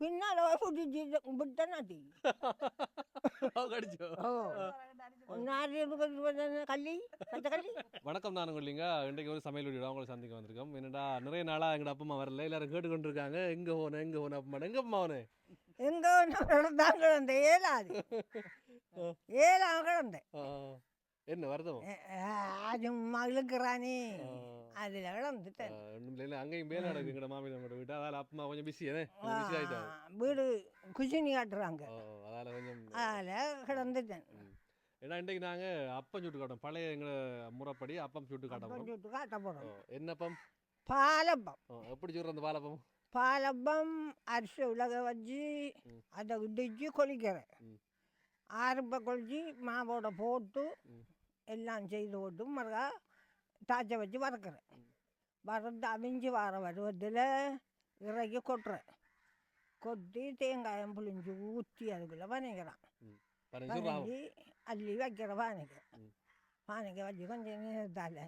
பின்னால் பிடிச்சி விட்டனாட்டி வணக்கம் நான் இல்லைங்க இன்றைக்கு ஒரு சமையல் வீடியோ உங்களை சந்திக்க வந்திருக்கோம். என்னடா நிறைய நாளா எங்கட அப்பா அம்மா வரல. எல்லாரும் கேட்டு கொண்டிருக்காங்க எங்க போன எங்க போன அப்பா எங்க அப்பா அவனு? எங்க தான் கிடந்த ஏழாது ஏழாம் கிடந்தேன். என்ன வருதம் அது மகளுக்குறானே அதில் இல்லை அங்கேயும் மேல நடக்கு எங்கட மாமியார் நம்ம வீட்டு. அதால அப்பா அம்மா கொஞ்சம் பிஸி பிஸி ஆயிட்டாங்க வீடு குசினி காட்டுறாங்க. அதால கொஞ்சம் அதில் கிடந்துட்டேன். ஏன்னா இன்றைக்கு நாங்க அப்பம் சுட்டு காட்டோம். பழைய எங்க முறைப்படி அப்பம் சுட்டு காட்ட அப்பம் போறோம் சுட்டு காட்ட போகிறோம் என்ன அப்பம் பாலப்பம். எப்படி சொல்ற அந்த பாலப்பம்? பாலப்பம் அரிசி உலக வச்சு. அதை இடிச்சு கொலிக்கிறேன். ஆறுப்ப கொலிச்சு மாவோட போட்டு. எல்லாம் செய்து போட்டு மறுக்கா தாச்சை வச்சு வறுக்கிறேன். வறுத்து அவிஞ்சு வர பருவத்தில் இறக்கி கொட்டுறேன் கொட்டி தேங்காயம் புளிஞ்சு ஊற்றி அதுக்குள்ளே ஆகும் வதக்கி அள்ளி வைக்கிற ம். பானைக்கு வச்சு கொஞ்சம் நேரத்தால்.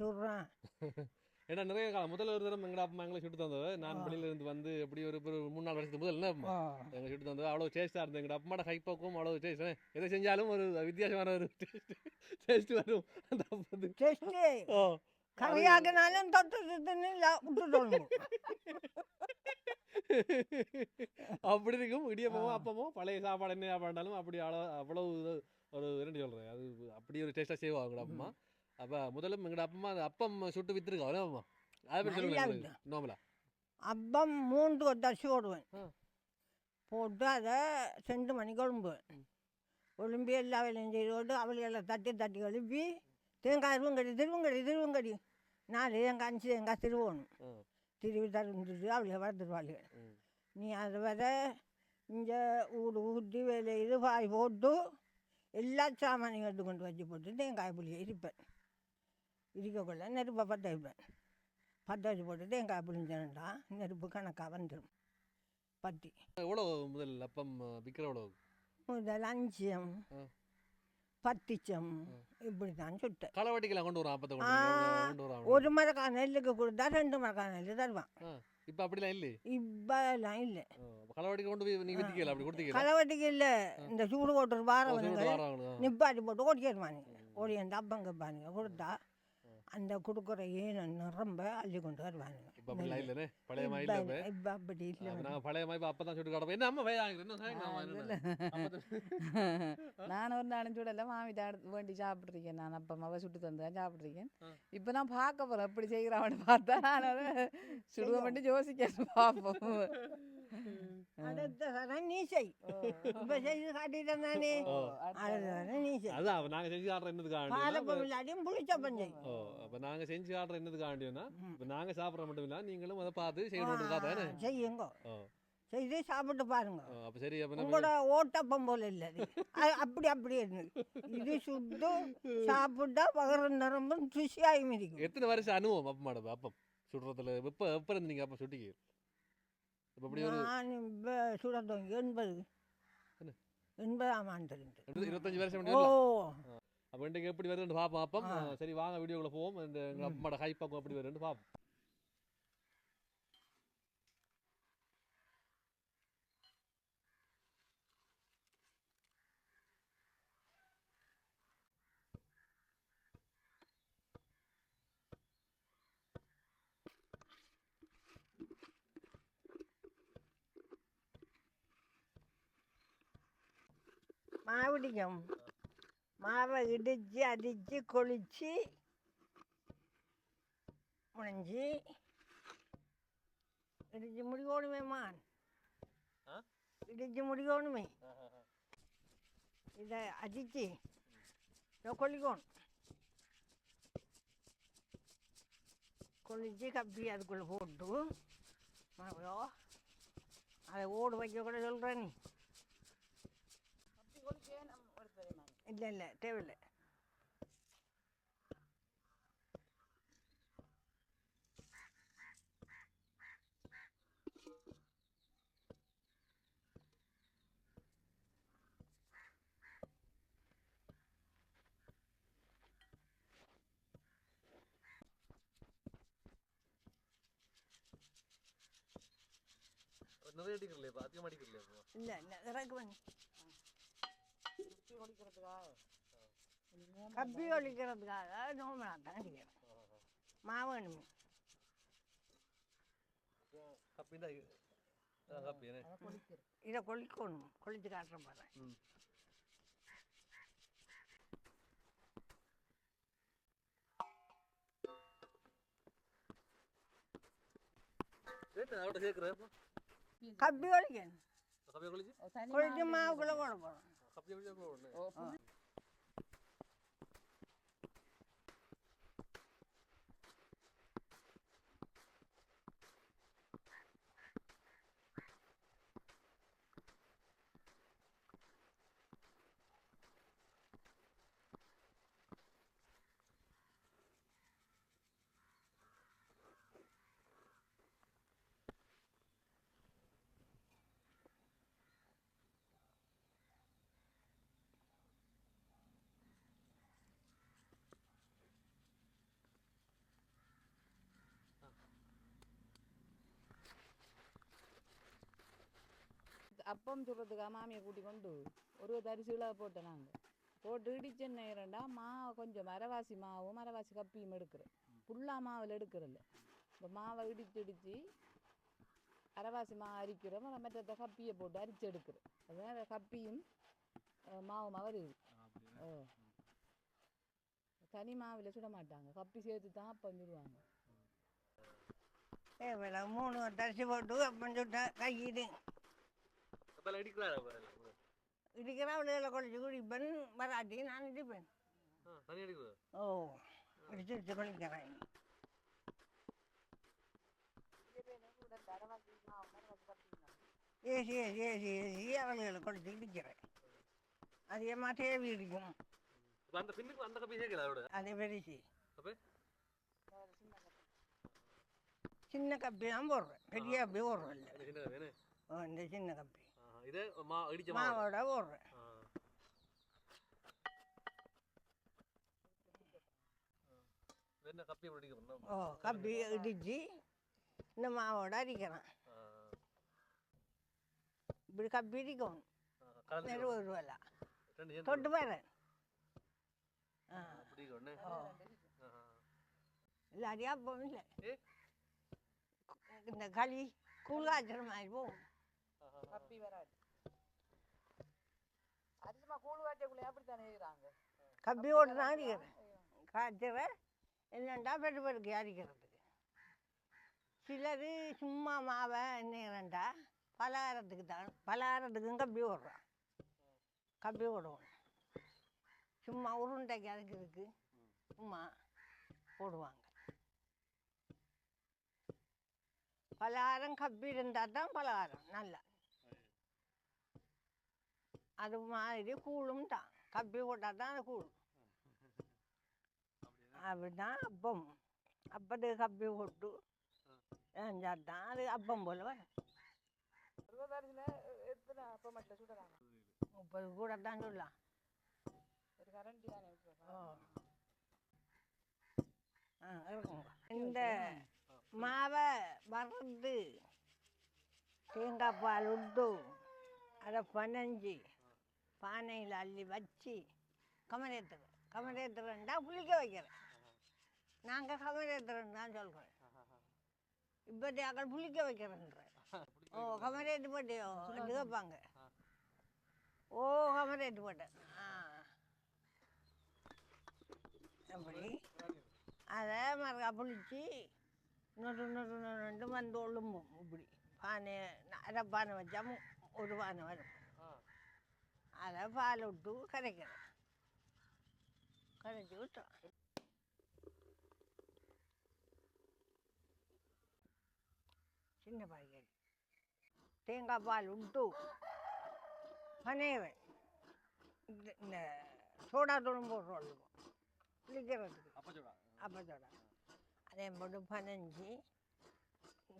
சுடுறான் ஏன்னா நிறைய காலம் முதல்ல ஒரு தடவை எங்கட அப்பா எங்களை சுட்டு தந்தது. நான். வெளியில இருந்து வந்து எப்படி ஒரு மூணு நாலு வருஷத்துக்கு முதல்ல என்ன ஓ எங்க சுட்டு தந்தது. அவ்வளோ டேஸ்ட்டாக இருந்தது. எங்கட அம்மாட கைப்பக்கம் அவ்வளோ டேஸ்ட் எதை செஞ்சாலும் ஒரு வித்தியாசமான ஒரு டேஸ்ட் டேஸ்ட் வரும். அந்த ஓ தொட்டு அப்படி இருக்கும். இடியப்பமும் அப்பமும் பழைய சாப்பாடு என்ன சாப்பாடுனாலும் அப்படி அவ்வளோ அவ்வளவு இது- ஒரு என்ன சொல்கிறேன் அது அப்படி ஒரு டேஸ்ட்டாக செய்வாங்க எங்கட அப்பா முதல்ல எங்கட அப்பா அந்த அப்பம் சுட்டு வித்துருக்கா அம்மா அதை சொல்லுங்க. நோமலா அப்பம் மூன்று தச்சு போடுவேன். போட்டு அதை செண்டு மணிக்கு ஒழும்புவேன் ஒழும்பி எல்லா வேலையும் செய்து போட்டு அவளையெல்லாம் தட்டி தட்டி எழுப்பி தேங்காய் இருவங்கடி திருவங்கடி திருவங்கடி. நாலு தேங்காய் அஞ்சு தேங்காய் திருவணும். திருவி தருந்துட்டு அவளைய வளர்த்துருவாளுங்க ம். நீ அதை வர இங்கே ஊடு ஊட்டி வேலை இது பாய் போட்டு எல்லா சாமானையும் எடுத்து கொண்டு வச்சு போட்டு தேங்காய் புளியை இருப்பேன் இருக்கக்குள்ள நெருப்பை பற்ற வைப்பேன் பற்ற வச்சு போட்டு தேங்காய் புளிஞ்சேன்டா நெருப்பு கணக்காக வந்துடும் பட்டி எவ்வளோ முதல் அப்பம் விற்கிற எவ்வளோ முதல் அஞ்சம் ஆ. பத்திச்சம் இப்படி தான் சுட்டேன். களவாட்டிக்கெல்லாம் கொண்டு வரோம் அப்பத்தை வரோம், வரோம் ஒரு மரக்காய் நெல்லுக்கு கொடுத்தா ரெண்டு மரக்காய் நெல் தருவான். இப்போ அப்படிலாம் இல்லை? இப்பெல்லாம் இல்லை. களவாட்டி கொண்டு போய் நீங்கள் விற்கல அப்படி கொடுத்தீங்க களவட்டிக்கு இல்லை. இந்த சூடு வாரவனுங்க வராங்க நிப்பாட்டி போட்டு ஓடிக்கிடுவானுங்க. ஓடி அந்த அப்பங்க பாருங்க கொடுத்தா. அந்த கொடுக்குற ஏன நிரம்ப அள்ளி கொண்டு வருவானுங்க. இப்போ அப்படிலாம் இல்லைண்ணே. பழைய மாதிரி இப்ப இல்லை இப்ப. அப்படி இல்லை. நாங்கள் பழைய மாதிரி அப்போ தான் சுட்டு காட்டோம் என்ன அம்மா வயதாங்க நான் ஒரு விடல மாமிட்ட அடுத்து வேண்டி சாப்பிட்ருக்கேன் நான் அப்போ அவ சுட்டு தந்தேன் சாப்பிட்ருக்கேன். இப்போ நான் பார்க்க போகிறேன் எப்படி செய்கிறான்னு பார்த்தா நான் அதை சுடுவ மட்டும் யோசிக்க பார்ப்போம். அடுத்த தரம் நீ செய் இப்ப செய்து காட்டிட்டேன் நானே. அடுத்த தரம் நீ செய் அதான் நாங்கள் செஞ்சு காட்டுற என்னதுக்காண்டி பாலப்பம் இல்லாட்டியும் புளிச்சப்பம் செய் ஓ அப்போ நாங்கள் செஞ்சு காட்டுற என்னதுக்காண்டினா. இப்போ நாங்கள் சாப்பிட்ற மட்டும் இல்லை நீங்களும் அதை பார்த்து செய்யணும் தானே செய்யுங்க. செய்து சாப்பிட்டு பாருங்க. அப்போ சரி அப்போ நம்ம உங்களோட ஓட்டப்பம் போல இல்லை அப்படி அப்படி இருந்தது இது சுட்டு சாப்பிட்டா பகர நிரம்பும் ருசியாயும் இருக்கும் எத்தனை வருஷம் அனுபவம் அப்பம் மாடம் அப்பம் சுடுறதுல? எப்போ இருந்து நீங்கள் அப்போ சுட்டிக்கு இப்போ அப்படி ஒரு நான் இப்போ சுட தொடங்கி எண்பது. என்ன? எண்பதாம் ஆண்டு இருந்து இருபது- இருபத்தஞ்சு வருஷம் ஓ. அப்போ இன்றைக்கு எப்படி வருதுன்னு பார்ப்போம் அப்பம் ஆ. சரி வாங்க வீடியோக்குள்ள போவோம். இந்த எங்கள். அம்மாட ஹை பக்கம் எப்படி வருதுன்னு பார்ப்போம் மாவிடிக்கும் மாவை இடித்து அடித்து கொளிச்சு முடிஞ்சு இடிச்சு முடிக்கணுமே மான். ஆ? இடிச்சு முடிக்கணுமே. இதை அடித்து இதை கொளிக்கணும். கொளிச்சு கப்பி அதுக்குள்ளே போட்டு மாவையோ அதை ஓடு வைக்க கூட சொல்கிற நீ. ഇല്ല ഇല്ല ടേബിൾ ഒന്നും അടിക്കില്ലേ ആദ്യം അടിക്കില്ലേ ഇല്ല? ഇല്ല ഇറങ്ങി கப்பி ஒழிக்கிறதுக்காக நோம்பு நாட்டம் அடிக்கிறேன் மாவனுமே கப்பி தான் கப்பி இதை கொளிக்கணும் கொளிச்சு காட்டுறேன் பாரு கப்பி ஒழிக்கணும் கொளிச்சு மாவுக்குள்ளே போட போகிறோம் தனி கொளிச்சு மாவு மாவுக்குள்ளே போட போகிறோம் கப்பியை குளிச்சு உடனே ஓ, புளி- அப்பம் சுடுறதுக்காக மாமியை கூட்டி கொண்டு ஒரு தரிசில போட்டேன் நாங்கள் போட்டு இடிச்ச நேரம்டா மாவு கொஞ்சம் மரவாசி மாவும் மரவாசி கப்பியும் எடுக்கிறேன். புல்லா மாவில் எடுக்கிறதில்ல. இப்போ மாவை இடிச்சு இடித்து அரைவாசி மாவு அரிக்கிறோம். மற்ற கப்பியை போட்டு அரிச்சு எடுக்கிறோம் அதான் கப்பியும் மாவுமா வருது ஓ தனி மாவில் சுட மாட்டாங்க. கப்பி சேர்த்து தான் அப்பம் சுடுவாங்க. ஏ வேலை மூணு தரிசி போட்டு அப்பம் சுட்டா கையிடு கப்பல் அடிக்கிறாரா இடிக்கிற அவளுகளை கொளிச்சு குடிப்பேன் வராட்டி நான் இடிப்பேன் தனி அடிக்கிறார் ஓ இடிச்சு இடிச்சு கொளிக்கிறேன் ஏசி ஏசி ஏசி ஏசி அவளுகளை கொளிச்சு இடிக்கிறேன் அதிகமாக தேவி இடிக்கும் அந்த பின்னுக்கு அந்த கப்பி சேர்க்கல அவரோட அதே பெருசு சின்ன கப்பி தான் போடுறேன் பெரிய கப்பி போடுறேன் இந்த சின்ன கப்பி இது மா இடிச்ச மாவு மாவோட போடுறேன் என்ன கப்பி அடிக்கணும் ஓ கப்பி இடிச்சு இந்த மாவோட அடிக்கிறேன் இப்படி கப்பி இடிக்கணும் கலந்து நெருவு ரூபாய் தொட்டு பாரு இல்லாட்டியா இல்லை? இந்த களி மாதிரி போகும் கம்பி ஓட்டு தான் அடிக்கிறேன் காய்ச்சற என்னண்டா பெட்டு பெருக்கு அடிக்கிறதுக்கு சிலர் சும்மா மாவை என்னண்டா பலகாரத்துக்கு தான். பலகாரத்துக்கும் கம்பி ஓடுறான். கம்பி ஓடுவோம் சும்மா உருண்டைக்கு அரைக்கிறதுக்கு சும்மா போடுவாங்க. பலகாரம் கம்பி இருந்தால் தான் பலகாரம் நல்லா. அது மாதிரி கூழும் தான் கப்பி போட்டால் தான் அது கூழ் அப்படிதான் அப்பம் அப்பத்துக்கு கப்பி போட்டு செஞ்சால் தான் அது அப்பம் போல் வரும் முப்பது கூட தான் சொல்லலாம் இந்த மாவை வறுத்து தேங்காய் பால் விட்டு அதை பனஞ்சு பானையில் அள்ளி வச்சு கமரேத்துறேன் கமரேத்துறேன்டா புளிக்க வைக்கிறேன். நாங்கள் கமரேத்துறேன்னு தான் சொல்கிறேன் இப்போதே அக்கள் புளிக்க வைக்கிறேன்றேன் ஓ கமரேட்டு போட்டியோ? ரெண்டு கேட்பாங்க ஓ கமரேட்டு போட்டேன். ஆ. அப்படி. அதை மறுக்கா புளிச்சு நொட்டு நொறு நொறுண்டு வந்து ஒழும்பும். இப்படி பானை அரை பானை வச்சா ஒரு பானை வரும். அதை பால் விட்டு கரைக்கிறேன் கரைச்சி விட்டோம் சின்ன பாய்கறி தேங்காய் பால் விட்டு பனையறேன் இந்த சோடா தூளும் போடுறோம் குளிக்கிறதுக்கு அப்பச்சோடா அப்பத்தோட அதே போட்டு பனஞ்சு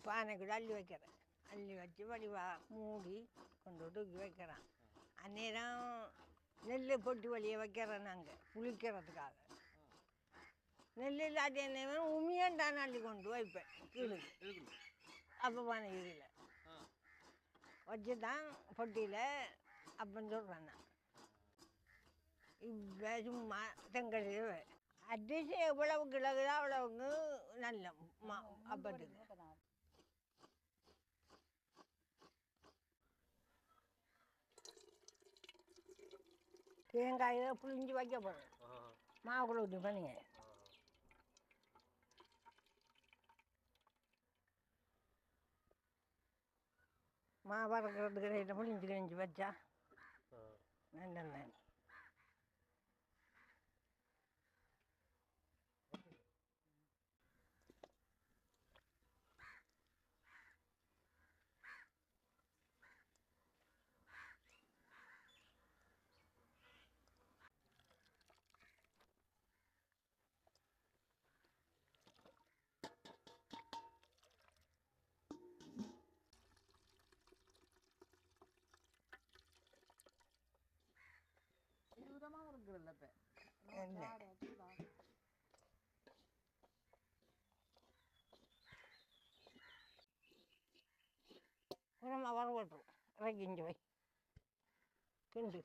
பானைக்குள்ள அள்ளி வைக்கிறேன் அள்ளி வச்சு வடிவா மூடி கொண்டு தூக்கி வைக்கிறேன் அந்நேரம் நெல் பொட்டி வழியை வைக்கிறோம் நாங்கள் புளிக்கிறதுக்காக நெல் இல்லாட்டி என்ன உமியண்டான அள்ளி கொண்டு வைப்பேன் கீழே. இருக்குல்ல அப்போ பானை வச்சு தான் பொட்டியில் அப்பன்னு சொல்கிறேன் நான். இப்போ சும்மா தெங்கல் அரிசி எவ்வளவு கிழகுதோ அவ்வளவுக்கு நல்ல மா அப்பத்துக்கு. தேங்காயை புளிஞ்சு வைக்க போகிறோம் மாவுக்குள்ள ஊற்றி பண்ணுங்க மாவு வறுக்கிறதுக்கு ரைட்டில் புளிஞ்சு கழிஞ்சு வச்சா நல்ல என்ன? உரமா வர விட்டுரும் இறக்கிஞ்சு வை கிண்டு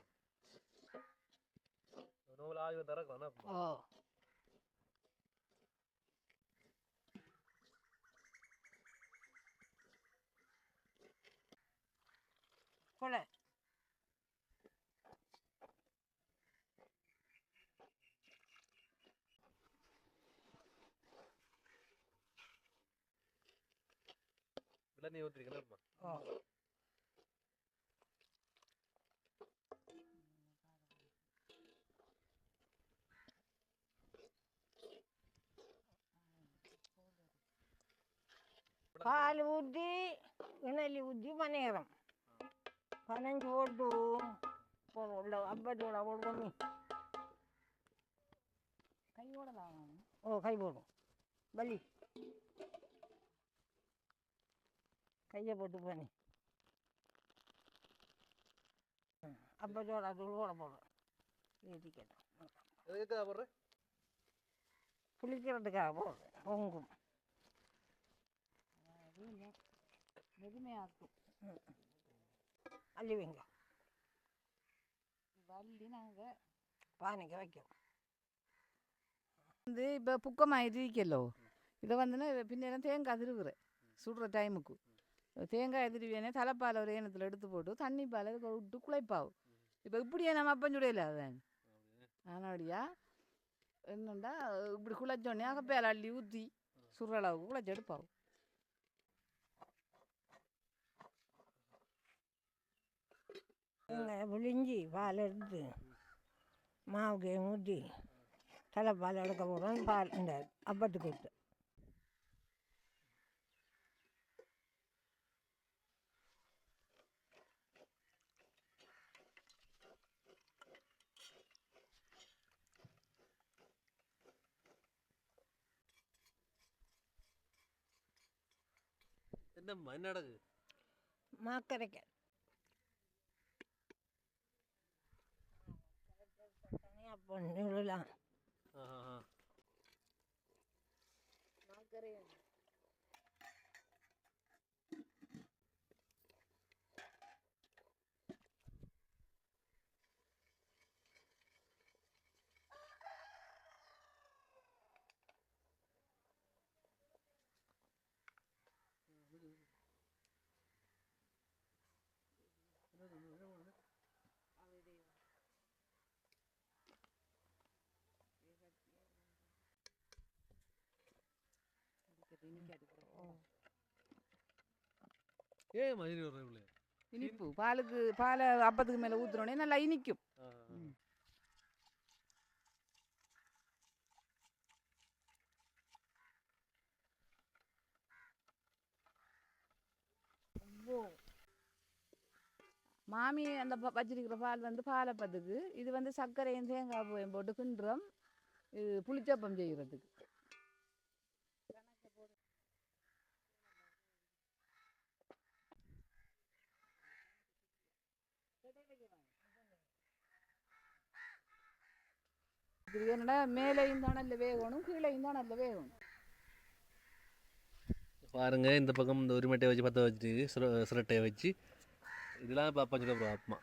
நூல் ஆயுதம் திறக்கலாம் ஓ கொலை இளநீ ஊற்றிருக்கேன் ஓ പാൽ ഊറ്റി ഇണലി ഊറ്റി പനേരം പനഞ്ച് പോട്ടു ഉള്ള അമ്പത്തൂടെ കൊടുക്കുന്നു கையோட லாகணும் ഓ കൈ கையை போட்டு பண்ணி அப்போ ஜோட தூள் போட. போடுறோம் ஏற்றிக்கட்டும் எதுக்காக போடுறேன் புளிக்கிறதுக்காக போடுறேன் பொங்கும் மெதுமையாக்கும் அள்ளி வைங்க. வள்ளி நாங்கள் பானைக்கு வைக்கிறோம் வந்து இப்போ புக்கமாக இருக்கலோ இதை வந்துன்னா பின்னெல்லாம் தேங்காய் திருவுறேன். சுடுற டைமுக்கு தேங்காய் திருவியனே தலைப்பால் ஒரு ஏனத்தில் எடுத்து போட்டு தண்ணி பால் விட்டு குழைப்பாவும் இப்போ இப்படியே நம்ம அப்பன் சுடையில அதான் ஆனாடியா? என்னண்டா? இப்படி குழைச்சோடனே அகப்பேல அள்ளி ஊற்றி சுடுற அளவுக்கு குழைச்சி எடுப்பாவும் புளிஞ்சி பால் எடுத்து மாவுக்கு ஊற்றி தலைப்பால் எடுக்க போகிறோம் பால் இந்த அப்பத்துக்கு ஊற்று என்னம்மா என்ன நடக்கு மாக்கரைக்க அப்போ நிழலாம் ஆஹா ஏன் மதுரை வர்றேன் இவ்வளோ இனிப்பு பாலுக்கு பாலை அப்பத்துக்கு மேலே ஊற்றுனோடனே நல்லா இனிக்கும். மாமி அந்த வச்சிருக்கிற பால் வந்து பாலப்பத்துக்கு இது வந்து சர்க்கரையும் தேங்காய் பூவையும் போட்டு கிண்டுறோம் இது புளிச்சப்பம் செய்கிறதுக்கு இது என்னடா மேலேயும் தானல்ல வேகணும் கீழேயும் தானல்ல வேகணும். பாருங்க இந்த பக்கம் இந்த உரிமட்டையை வச்சு பற்ற வச்சு சுர சுரட்டையை வச்சு இதெல்லாம் இப்போ அப்பா சொல்ல போகிறோம் அப்பமா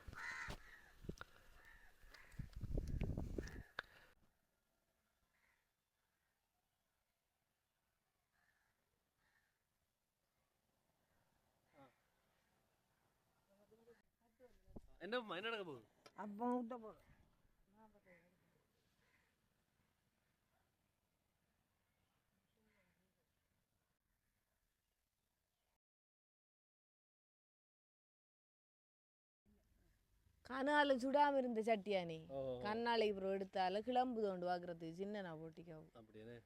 என்னம்மா என்ன நடக்க போகுது? அப்போ ஊற்ற போகிறோம் கனால சுடாம இருந்த சட்டியானே ஓ. கண்ணாலை அப்புறம் எடுத்தால கிளம்பு தோண்டு வாக்குறது சின்ன நான் போட்டிக்காவும் அப்படியே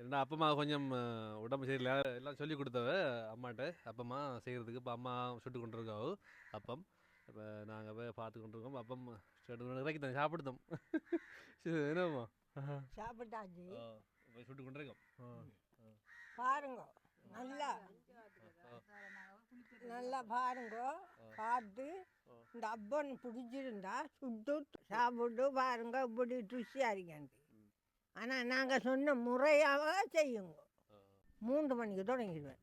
என்ன அப்பம்மா கொஞ்சம் உடம்பு சரியில்லை. எல்லாம் சொல்லி கொடுத்தவ அம்மாட்ட அப்பம்மா செய்கிறதுக்கு இப்போ அம்மா சுட்டு கொண்டு இருக்காவோ அப்பம். இப்போ நாங்கள் போய் பார்த்து கொண்டு இருக்கோம் அப்பம் சுட்டு கொண்டு இறக்கி தான் சாப்பிடுதோம் என்னம்மா? சாப்பிட்டாச்சு. இப்போ சுட்டு கொண்டு இருக்கோம் ஆ, பாருங்க. நல்லா நல்லா பாருங்க. பார்த்து இந்த அப்பன் பிடிச்சிருந்தா சுட்டு சாப்பிட்டு பாருங்க. இப்படி ருசியாக இருக்கேன் ஆனால் நாங்கள் சொன்ன முறையாக செய்யுங்க. மூன்று மணிக்கு தொடங்கிடுவேன்.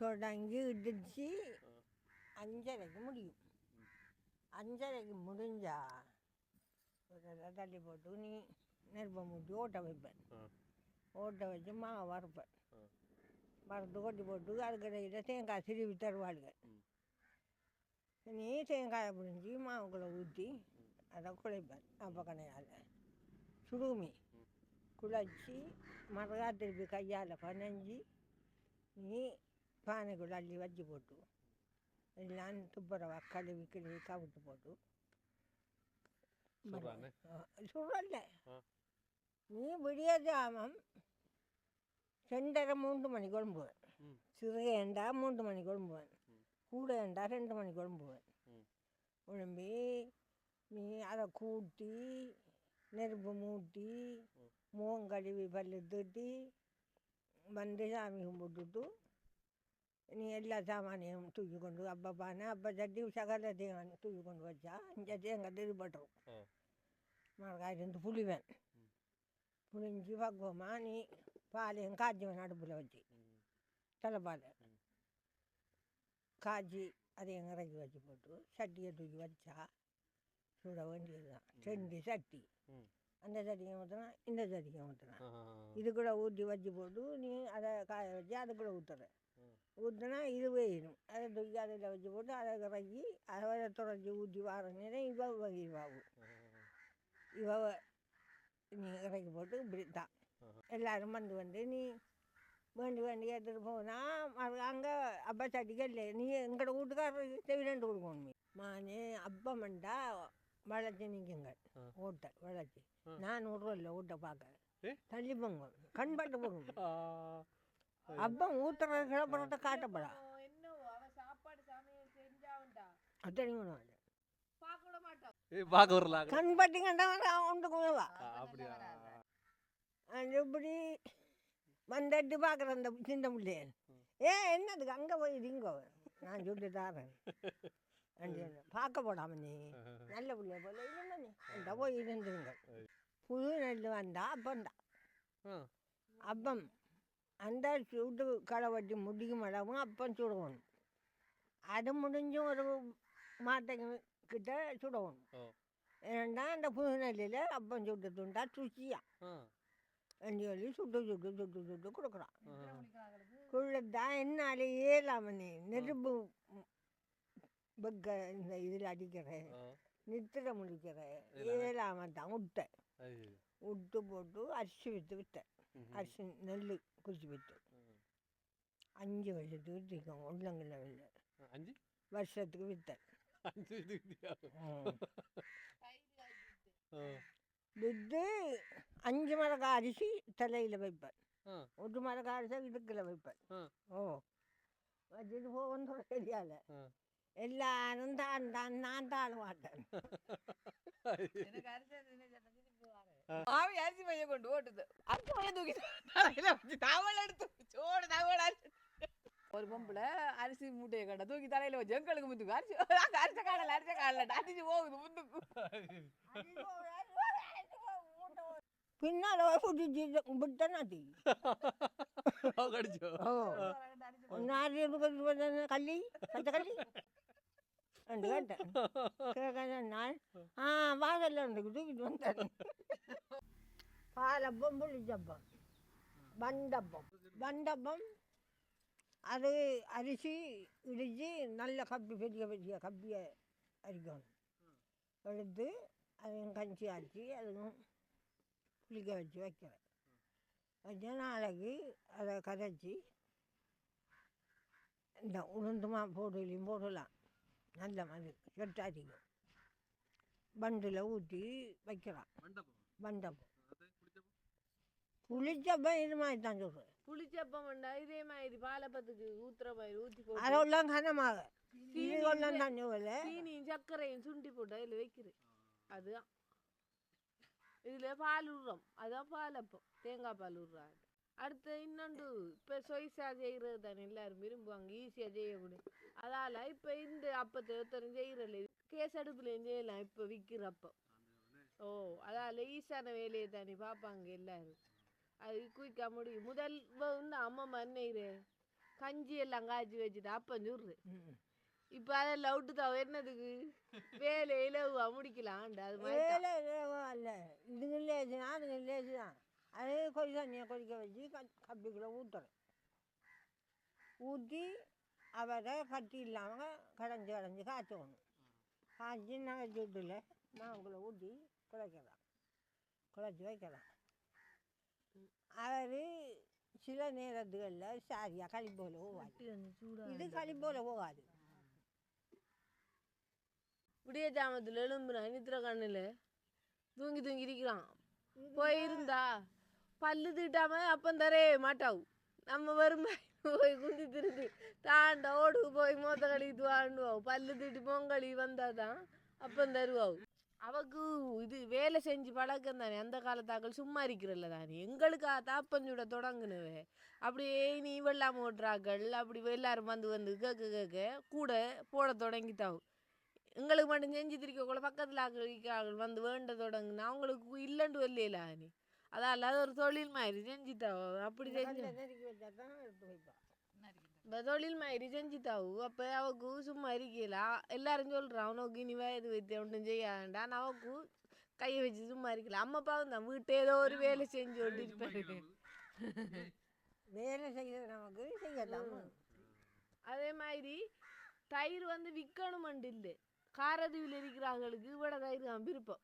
தொடங்கி இடிச்சு அஞ்சரைக்கு முடியும். அஞ்சரைக்கு முடிஞ்சா தள்ளி போட்டு நீ நெருப்பை மூட்டி ஓட்ட வைப்பேன். ஓட்ட வச்சு மாவை வறுப்பேன். வறுத்து கொட்டி போட்டு அதுக்கடையில் தேங்காய் திருவி தருவாளுங்க. நீ தேங்காயை பிடிஞ்சி மாவுக்குள்ளே ஊற்றி அதை குழைப்பேன். அப்போ கணையால். சுடுமி. குழச்சி மறுகா திருப்பி கையால் பனைஞ்சி நீ பானைக்குள்ள அள்ளி வச்சு போட்டு எல்லாம் துப்புரவா கழுவி கிழுவி கவிட்டு போட்டு சுடல. நீ விடிய ஜாமம் ரெண்டரை மூன்று மணி குழம்புவேன். சிறுகேண்டா மூன்று மணி குழம்புவேன் ம். கூடையண்டா ரெண்டு மணி குழம்புவேன். குழம்பி நீ அதை கூட்டி நெருப்பு மூட்டி. முகம் கழுவி பல்லு தூட்டி வந்து சாமி கும்பிட்டுட்டு நீ எல்லா சாமானியும் தூக்கி கொண்டு அப்போ பானை அப்போ சட்டி சகலத்தையும் தூக்கி கொண்டு வச்சா இங்கே தேங்காய் திருப்பட்டுரும் இருந்து புளிவேன். புளிஞ்சு பக்குவமாக நீ பாலையும் காய்ச்சுவேன் அடுப்பில் வச்சு. தலைப்பால். காய்ச்சி அதையும் இறக்கி வச்சு போட்டு சட்டியை தூக்கி வச்சா சுட வேண்டியது தான் ரெண்டு சட்டி. அந்த சட்டியை ஊற்றினா இந்த சட்டியை ஊற்றினா ஆ, இதுக்குள்ளே ஊற்றி வச்சு போட்டு நீ அதை காய வச்சு அதுக்குள்ளே ஊற்றுற ம். ஊற்றினா இது வேணும் அதை தூக்கி அதில் வச்சு போட்டு அதை இறக்கி அதை துறைச்சி ஊற்றி வர நேரம் இவ வகிவாகும். ஆ, இவ நீ இறக்கி போட்டு இப்படி தான். எல்லாரும் வந்து வந்து நீ வேண்டி வேண்டி எடுத்துகிட்டு போனால் அங்கே அப்பா சட்டிக்கே இல்லை நீ எங்களோட வீட்டுக்காரருக்கு செவிலண்டு கொடுக்கணும். மானே அப்பமண்டா வளைச்சி நிற்குங்க ஆ. ஓட்டை வளைச்சி. நான் விட்றதில்ல ஓட்டை பார்க்க? தள்ளி போங்க. கண் பட்டு போகும் ஆ. அப்பம் ஊற்றுற கிளப்புறத காட்டப்படா. பார்க்க விட மாட்டோம். ஏய் பார்க்க வரல கண் பட்டி கண்டவன் வா. அப்படியா? இப்படி வந்துட்டு பார்க்குறேன் அந்த சின்ன பிள்ளைய. ஏ என்னதுக்கு? அங்கே போய் இருங்கோ நான் சொல்லி தரேன். பார்க்க போடாம நீ. நல்ல பிள்ளைய போல இல்லைன்னா நீ. அந்த போய் இருந்துருங்க. புது நெல் வந்தா அப்பந்தா ஆ. அப்பம். அந்த சுடு களை வட்டி முடிக்கும் அளவும் அப்பம் சுடணும். அது முடிஞ்சு ஒரு மாட்டைக்கு கிட்ட சுடணும். ஏன்னா அந்த புது நெல்லில் அப்பம் சுட்டு துண்டா ருச்சியா ஆ. சொல்லி சுட்டு சுட்டு சுட்டு சுட்டு கொடுக்குறான். ஆ. குள்ளதான் என்னால் ஏலாம நீ. நெருப்பு வெக்க இந்த இதில் அடிக்கிற ஆ. நித்திர முடிக்கிற இதில் ஏலாம தான் விட்டேன். விட்டு போட்டு அரிசி விற்று விற்றேன். அரிசி நெல் குறித்து விற்று. அஞ்சு வருஷத்துக்கு விற்றுக்கோங்க உள்ளங்கில் இல்லை அஞ்சு வருஷத்துக்கு விற்றேன். விற்று அஞ்சு மரக்கா அரிசி தலையில் வைப்பேன் ஆ. ஒட்டு மர காலத்தை இடுக்கல வைப்பேன். ஓ வச்சுட்டு போகணும் தெரியாத. எல்லாரும் தான் தான் நான் தான் மாட்டேன் எனக்கு அரிசி அரிசி பைய கொண்டு ஓட்டுது அரிசி பைய தூக்கி தவள் எடுத்து சோடு தவள் அரிசி ஒரு பொம்பளை அரிசி மூட்டையை கண்ட தூக்கி தலையில வச்சு எங்களுக்கு முந்துக்கு அரிசி அரிசி காடல அரிசி காடல அடிச்சு போகுது முந்துக்கு பின்னால் விட்டேன் அது கடிச்சோ ஓ ஒன்னாறு கள்ளி கத்த கள்ளி ரெண்டு கேட்டேன். கேட்க நான் ஆ வாசல்ல இருந்து தூக்கிட்டு வந்தேன் பாலப்பம் புளிச்சப்பம். வண்டப்பம். வண்டப்பம் அது அரிசி இடித்து நல்ல கப்பி பெரிய பெரிய கப்பியை அரிக்கணும். எடுத்து அதையும் கஞ்சி ஆச்சு அதுவும் புளிக்க வச்சு வைக்கிறேன். வச்சு நாளைக்கு அதை கரைச்சி இந்த உளுந்துமா போடலையும் போடலாம். நல்ல மாதிரி செட்டாட்டிக்கும் பண்டில் ஊற்றி வைக்கலாம். வண்டப்பம் புளிச்சப்பம்? இது மாதிரி தான் சொல்கிறேன் புளிச்சப்பம் வேண்டா இதே மாதிரி பாலப்பத்துக்கு ஊத்துற மாதிரி ஊத்தி போட்டு. அதெல்லாம் கனமாக. சீனி இதெல்லாம் இல்ல. தண்ணி வரல சீனியும் சர்க்கரையும் சுண்டி போட்டு அதில் வைக்கிறேன் அதுதான். இதுல பால் விடுறோம் அதான் பாலப்பம். தேங்காய் பால் விடுறாங்க அடுத்து இன்னொன்று இப்போ சொய்ஸாக செய்கிறது தானே எல்லாரும் விரும்புவாங்க ஈஸியாக செய்யக்கூடிய அதால் இப்போ இந்த அப்பத்தை ஒருத்தரும் செய்கிறல்ல கேஸ் அடுப்புலையும் செய்யலாம் இப்போ விற்கிறப்போ ஓ அதால ஈஸியான வேலையை தானே பார்ப்பாங்க எல்லாரும். அது குயிக்காக முடியும். முதல் இந்த அம்மா மண்ணெய்ரு கஞ்சி எல்லாம் காய்ச்சி வச்சுட்டு அப்பம் சுடுறு இப்போ அதெல்லாம் லவுட்டு தான் என்னதுக்கு? வேலை இலவா முடிக்கலாம்ண்டு அது மாதிரி வேலை இல்லவா அல்ல இதுங்க லேசுனா அதுங்க லேசு தான் அதே கொதி தண்ணியை கொதிக்க வச்சு க- கப்பிக்குள்ள ஊற்றுறேன் ஊற்றி அவரை கட்டி இல்லாமல் கடைஞ்சி கடைஞ்சி காய்ச்சணும் காய்ச்சி நகை சூட்டில் மாவுக்குள்ளே ஊற்றி குழைக்கலாம் குழைச்சி வைக்கலாம் அவர் சில நேரத்துகளில் சாரியாக களி போல போகாது இது களி போல போகாது விடிய ஜாமத்தில் எழும்புனா நித்திர கண்ணில் தூங்கி தூங்கி இருக்கிறான் போயிருந்தா பல்லு தீட்டாம அப்பம் தரவே மாட்டாவு. நம்ம வறுமை போய் குந்தி திருந்து தாண்ட ஓடு போய் மோத்த கழித்து வாண்டுவாவு. பல்லு தீட்டு பொங்கலி வந்தாதான் அப்பம் தருவாவு அவக்கு இது வேலை செஞ்சு பழக்கம் தானே. அந்த காலத்தாக்கள் சும்மா இருக்கிறல்ல தானே. எங்களுக்கு தாப்பஞ்சுட தொடங்குனவே. அப்படியே நீ வெள்ளாம ஓட்டுறாக்கள் அப்படி எல்லாரும் வந்து வந்து கேட்க கேட்க கூட போட தொடங்கிட்டாவு. எங்களுக்கு மட்டும் செஞ்சு திரிக்கக்குள்ள பக்கத்தில் ஆக்கள் வந்து வேண்ட தொடங்குனா அவங்களுக்கு இல்லைன்னு வரலையில நீ அதான் அது ஒரு தொழில் மாதிரி செஞ்சுட்டாவோ அப்படி செஞ்சு இப்போ தொழில் மாதிரி செஞ்சுட்டாவு அப்போ அவக்கு சும்மா இருக்கல எல்லாரும் சொல்கிறான் அவனுக்கு இனி வயது வைத்து ஒன்றும் செய்ய வேண்டாம் அவக்கு கையை வச்சு சும்மா இருக்கல அம்மா பாவம் தான் வீட்டு ஏதோ ஒரு வேலை செஞ்சு கொண்டிருப்பாரு வேலை செய்யறது நமக்கு செய்யலாம் அதே மாதிரி தயிர் வந்து விற்கணுமண்டு இல்லை காரதீவில் இருக்கிறாங்களுக்கு இவ்வளோ தயிர் தான் விருப்பம்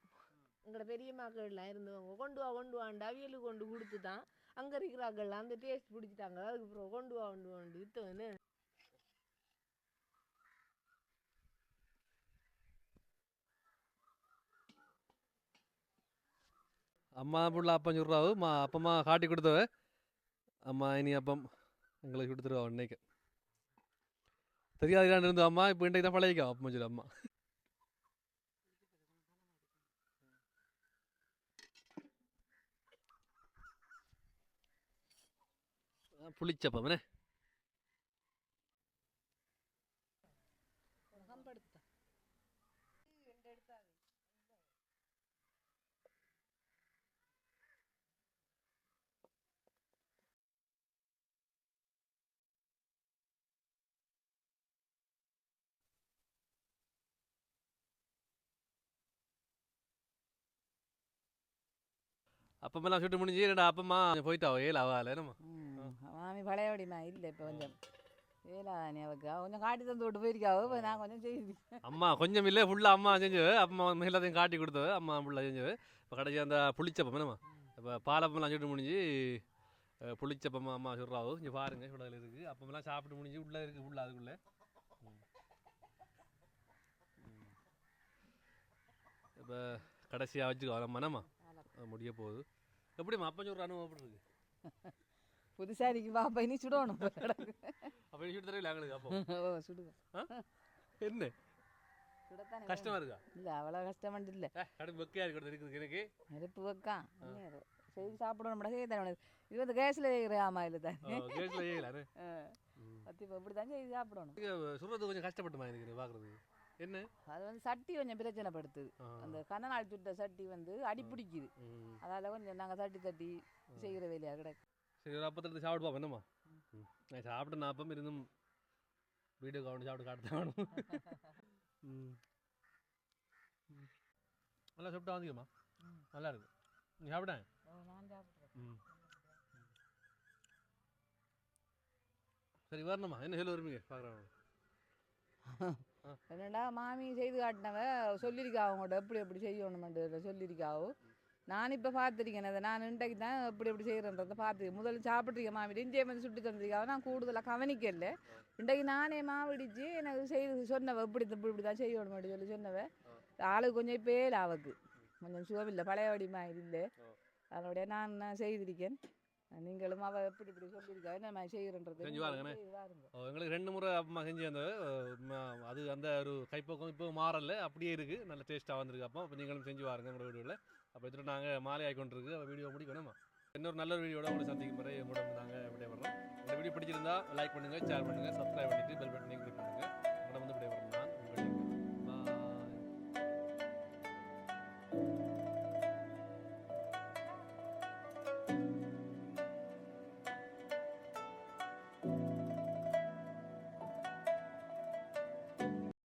எங்களோட பெரிய மக்கள்லாம் இருந்தவங்க கொண்டு வா கொண்டு வாண்டு அவியலுக்கு கொண்டு கொடுத்து தான் அங்கே இருக்கிறாங்கள்லாம் அந்த டேஸ்ட் பிடிச்சிட்டாங்க. அதுக்கப்புறம் கொண்டு வா கொண்டு வாண்டு வித்தவனு அம்மா புள்ள அப்பம் சொல்கிறாவு மா அப்பம்மா காட்டி கொடுத்தவ. அம்மா இனி அப்பம் எங்களுக்கு கொடுத்துருவா இன்னைக்கு தெரியாது இருந்தோம் அம்மா இப்போ இன்றைக்கு தான் பழகிக்கோ அப்பம் சொல்லு அம்மா. புளிச்சப்பம்னு அப்பமெல்லாம் சுட்டு முடிஞ்சு ரெண்டு அப்பமா போயிட்டாவோ ஏழு ஆகால என்னம்மா? மாமி பழையபடிமா இல்லை இப்போ கொஞ்சம் வேலாதானே அவக்கு அவ கொஞ்சம் காட்டி தந்து விட்டு போயிருக்காவோ இப்போ நான் கொஞ்சம் செய்து அம்மா கொஞ்சம் இல்லை ஃபுல்லாக அம்மா செஞ்சது. அப்பமா வந்து எல்லாத்தையும் காட்டி கொடுத்தது. அம்மா ஃபுல்லாக செஞ்சது. இப்போ கடைசி அந்த புளிச்சப்பம் என்னம்மா? இப்போ பாலப்பம்லாம் சுட்டு முடிஞ்சு புளிச்சப்பம் அம்மா சொல்கிறாவு இங்கே பாருங்க இவ்வளோ இருக்குது அப்பமெல்லாம் சாப்பிட்டு முடிஞ்சு உள்ளே இருக்குது ஃபுல்லாக அதுக்குள்ளே. இப்போ கடைசியாக வச்சுக்கோ நம்ம என்னம்மா? முடிய போகுது. எப்படிம்மா அப்பம் சொல்கிற அனுபவம் எப்படி இருக்கு? புதுசாரிக்கு பாப்பா இனி சுடணும் போல கிடக்கு. அப்போ சுட்டு தரவில்லை எங்களுக்கு அப்போ? ஓ சுடுங்க என்ன? கஷ்டமா இருக்கா? இல்ல அவ்வளவு கஷ்டம் இல்ல. கடும் வெக்கையா இருக்கிறது இருக்குது எனக்கு. நெருப்பு வைக்கான் செய்து சாப்பிடணும் செய்ய தானே இது வந்து கேஸ்ல ஆமா இல்லை தானே? கேஸ்ல ஏகலாரு பத்தி இப்போ இப்படி தான் செய்து சாப்பிடணும். சுடுறது கொஞ்சம் கஷ்டப்பட்டுமா எனக்கு பார்க்குறது என்ன? அது வந்து சட்டி கொஞ்சம் பிரச்சனைப்படுத்துது. அந்த கண்ணநாள் சுட்ட சட்டி வந்து அடி பிடிக்குது. அதால கொஞ்சம் நாங்க தட்டி தட்டி செய்கிற வேலையா கிடக்கு. சரி ஒரு அப்பத்தில் சாப்பிட்டு பார்ப்போம் என்னம்மா. நான் சாப்பிட்டு நான் அப்பம் இருந்தும் வீடியோ கவுண்ட் சாப்பிட்டு காட்டு வேணும் ம். ம். நல்லா சாப்பிட்டா வந்துக்கம்மா நல்லா இருக்கு. நீ சாப்பிட்டேன் ம். சரி வரணுமா என்ன சொல்ல விரும்புங்க பார்க்குறேன். என்னடா மாமி செய்து காட்டினவ சொல்லியிருக்கா அவங்கள்ட்ட எப்படி எப்படி செய்யணுமென்ற சொல்லியிருக்காவோ நான் இப்போ பார்த்துருக்கேன் அதை நான் இன்றைக்கு தான் எப்படி எப்படி செய்கிறேன்றதை பார்த்து முதல்ல சாப்பிட்ருக்கேன் மாமிட்டு இந்தியா வந்து சுட்டு தந்திருக்காவோ நான் கூடுதலாக கவனிக்கல. இன்றைக்கு நானே மாவிடிச்சு எனக்கு செய்து சொன்னவ இப்படி இப்படி இப்படி தான் செய்யணும் சொல்லி சொன்னவ. ஆளுக்கு கொஞ்சம் இப்போ ஏழு அவக்கு. கொஞ்சம் சுகமில்லை பழைய வடிமா இல்லை. அதனுடைய நான் நான் செய்திருக்கேன்? நீங்களும் அவ எப்படி இப்படி சொல்லியிருக்கா? என்ன மாதிரி செய்கிறன்றது செஞ்சு பாருங்கண்ணே. பாருங்க எங்களுக்கு ரெண்டு முறை அப்பமா செஞ்சு அந்த அது அந்த ஒரு கைப்பக்கம் இப்போ மாறல அப்படியே இருக்கு. நல்ல டேஸ்ட்டாக வந்திருக்கு. அப்போ அப்போ நீங்களும் செஞ்சு பாருங்க உங்களோட வீடியோவில் அப்போ எடுத்துட்டு நாங்கள் மாலை ஆகிக்கொண்டிருக்கு வீடியோ முடிக்கணுமா. இன்னொரு நல்ல ஒரு வீடியோட உங்களை சந்திக்கும் முறை உங்களோட நாங்கள் வர்றோம் இந்த வீடியோ பிடிச்சிருந்தா லைக் பண்ணுங்கள் ஷேர் பண்ணுங்கள் சப்ஸ்கிரைப் பண்ணிட்டு பெல் பட்டனையும் கிளிக் பண்ணுங்கள் உங்களை வந்து வரணும் நான்